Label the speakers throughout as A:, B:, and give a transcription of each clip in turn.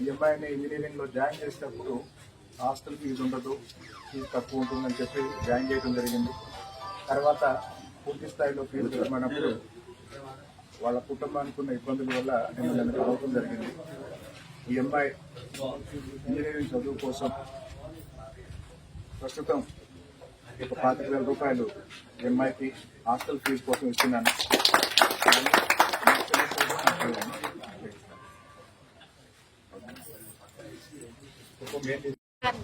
A: ఈ అమ్మాయిని ఇంజనీరింగ్లో జాయిన్ చేసేటప్పుడు హాస్టల్ ఫీజు ఉండదు ఫీజు తక్కువ ఉంటుందని చెప్పి జాయిన్ చేయడం జరిగింది. తర్వాత పూర్తి స్థాయిలో ఫీజు కట్టమన్నప్పుడు వాళ్ళ కుటుంబానికి ఉన్న ఇబ్బందుల వల్ల నేను నన్ను జరిగింది. ఈ అమ్మాయి ఇంజనీరింగ్ చదువు కోసం ప్రస్తుతం పాతిక వేల రూపాయలు ఈ హాస్టల్ ఫీజు కోసం ఇస్తున్నాను.
B: సార్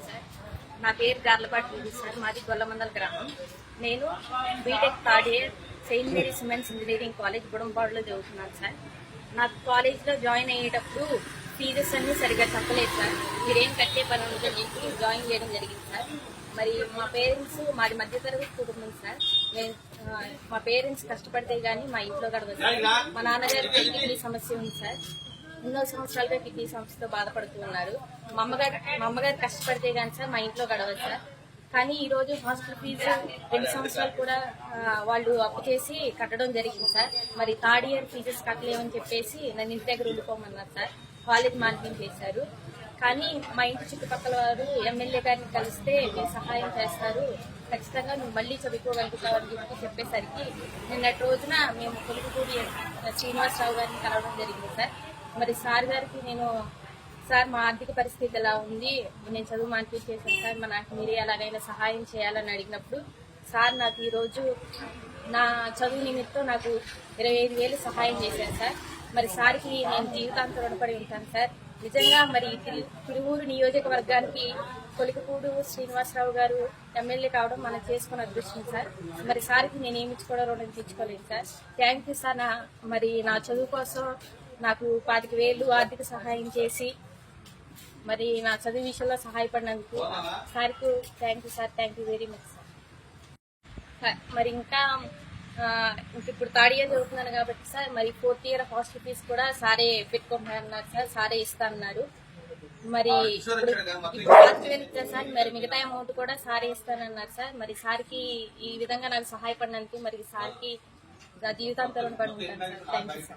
B: నా పేరు గార్లపాటి సార్. మాది గొల్లమందల గ్రామం. నేను B Tech third year saint Mary Siemens engineering college గుడంపాడులో చదువుతున్నాను సార్. నాకు కాలేజ్లో జాయిన్ అయ్యేటప్పుడు ఫీజెస్ అన్ని సరిగ్గా చెప్పలేదు సార్. మీరేం కట్టే పని ఉందని చెప్పి జాయిన్ చేయడం జరిగింది సార్. మరి మా పేరెంట్స్ మాది మధ్యతరగతి కుటుంబం సార్. మేము మా పేరెంట్స్ కష్టపడితే గానీ మా ఇంట్లో గడవదు సార్. మా నాన్నగారికి కిడ్నీ సమస్య ఉంది సార్. ఎన్నో సంవత్సరాలుగా కిడ్నీ సమస్యతో బాధపడుతూ ఉన్నారు. మా అమ్మగారు మా అమ్మగారు కష్టపడితే కానీ సార్ మా ఇంట్లో గడవదు సార్. కానీ ఈ రోజు హాస్టల్ ఫీజు రెండు సంవత్సరాలు కూడా వాళ్ళు అప్పు చేసి కట్టడం జరిగింది సార్. మరి థర్డ్ ఇయర్ ఫీజెస్ కట్టలేమని చెప్పేసి నన్ను ఇంటి దగ్గర ఉండిపోమన్నారు సార్. కాలేజ్ మానిపింగ్ చేశారు. కానీ మా ఇంటి చుట్టుపక్కల వారు ఎమ్మెల్యే గారిని కలిస్తే మీరు సహాయం చేస్తారు. ఖచ్చితంగా నువ్వు మళ్ళీ చదువుకోగలుగుతావు అని చెప్పి చెప్పేసరికి నిన్నటి రోజున మేము కొలుగుపూడి శ్రీనివాసరావు గారిని కలవడం జరిగింది సార్. మరి సార్ గారికి నేను సార్ మా ఆర్థిక పరిస్థితి ఎలా ఉంది? నేను చదువు మానిపించేసాను సార్ మా నాకు మీరే ఎలాగైనా సహాయం చేయాలని అడిగినప్పుడు సార్ నాకు ఈరోజు నా చదువు నిమిత్తం నాకు ఇరవై ఐదు వేలు సహాయం చేశారు సార్. మరి సార్కి నేను జీవితాంతం రుణపడి ఉంటాను సార్. నిజంగా మరి తిరువూరు నియోజకవర్గానికి కొలికపూడు శ్రీనివాసరావు గారు ఎమ్మెల్యే కావడం మనం చేసుకున్న అదృష్టం సార్. మరి సార్కి నేను ఏమి కూడా రుణం తెచ్చుకోలేదు సార్. థ్యాంక్ యూ సార్ నా మరి నా చదువు కోసం నాకు పాతిక వేలు ఆర్థిక సహాయం చేసి మరి నా చదువు విషయంలో సహాయపడినందుకు సార్కు thank you sir. Thank you very much sir మరి ఇంకా ఇప్పుడు థర్డ్ ఇయర్ చదువుతున్నాను కాబట్టి సార్ మరి ఫోర్త్ ఇయర్ హాస్టల్ ఫీస్ కూడా సారే పెట్టుకుంటున్నారు సార్ సారే ఇస్తా అన్నారు మరి వేలు ఇచ్చారు సార్ మరి మిగతా అమౌంట్ కూడా సారే ఇస్తానన్నారు సార్. మరి సార్కి ఈ విధంగా నాకు సహాయపడినందుకు మరి సార్కి నా జీవితాంతం పడి ఉంటాను సార్. Thank you sir